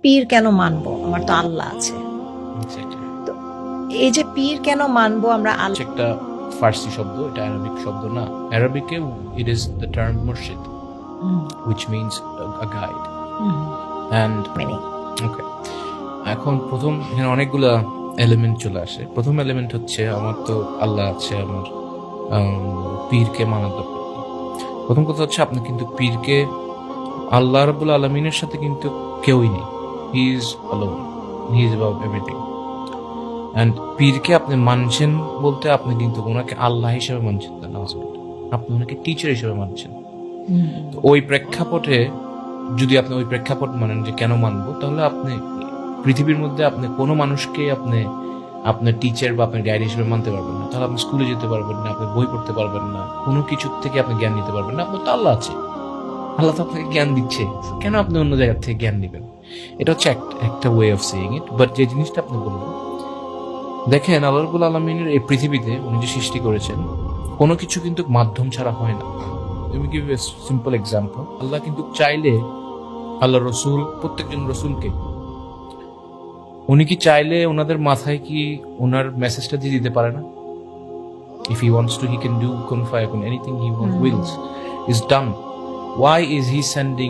পীর কেন মানবো? আমার তো আল্লাহ আছে। Exactly. এই যে পীর কেন মানবো আমরা আল্লাহ একটা ফার্সি শব্দ এটা অ্যারাবিক শব্দ না। অ্যারাবিকে ইট ইজ দ্য টার্ম মুর্শিদ which means a, a guide. and মেনে ওকে এখন প্রথম এখানে অনেকগুলা এলিমেন্ট চলে আসে। প্রথম এলিমেন্ট হচ্ছে আমার তো আল্লাহ আছে আমার আম, পীরকে মানা দরকার প্রথম কথা হচ্ছে আপনি কিন্তু পীরকে আল্লাহ রবুল আলমিনের সাথে কিন্তু কেউই নেই। He is alone he is about everything and পীরকে আপনি মানছেন বলতে আপনি কিন্তু ওনাকে আল্লাহ হিসেবে মানছেন না। আপনি ওনাকে টিচার হিসেবে মানছেন। ওই প্রেক্ষাপটে যদি আপনি ওই প্রেক্ষাপট মানেন যে কেন মানবো, তাহলে আপনি পৃথিবীর মধ্যে আপনি কোনো মানুষকে আপনি আপনার টিচার বা আপনার গাইড হিসেবে মানতে পারবেন না। তাহলে আপনি স্কুলে যেতে পারবেন না, আপনি বই পড়তে পারবেন না, কোনো কিছু থেকে আপনি জ্ঞান নিতে পারবেন না। আপনার তো আল্লাহ আছে। আল্লাহ তো আপনাকে জ্ঞান দিচ্ছে। কেন আপনি অন্য জায়গার থেকে জ্ঞান নেবেন? এটা হচ্ছে একটা- way of saying it but যে জিনিসটা আপনি বললেন দেখেন আল্লাহবুল আলমিনের এই পৃথিবীতে উনি যে সৃষ্টি করেছেন কোনো কিছু কিন্তু মাধ্যম ছাড়া হয় না। তুমি এ সিম্পল এক্সাম্পল আল্লাহ কিন্তু চাইলে আল্লাহ রসুল প্রত্যেকজন রসুলকে উনি কি চাইলে ওনাদের মাথায় কি ওনার মেসেজটা দিয়ে দিতে পারে না? If he wants to he can do কোন ফায়ার কোন anything he wills is done why is he sending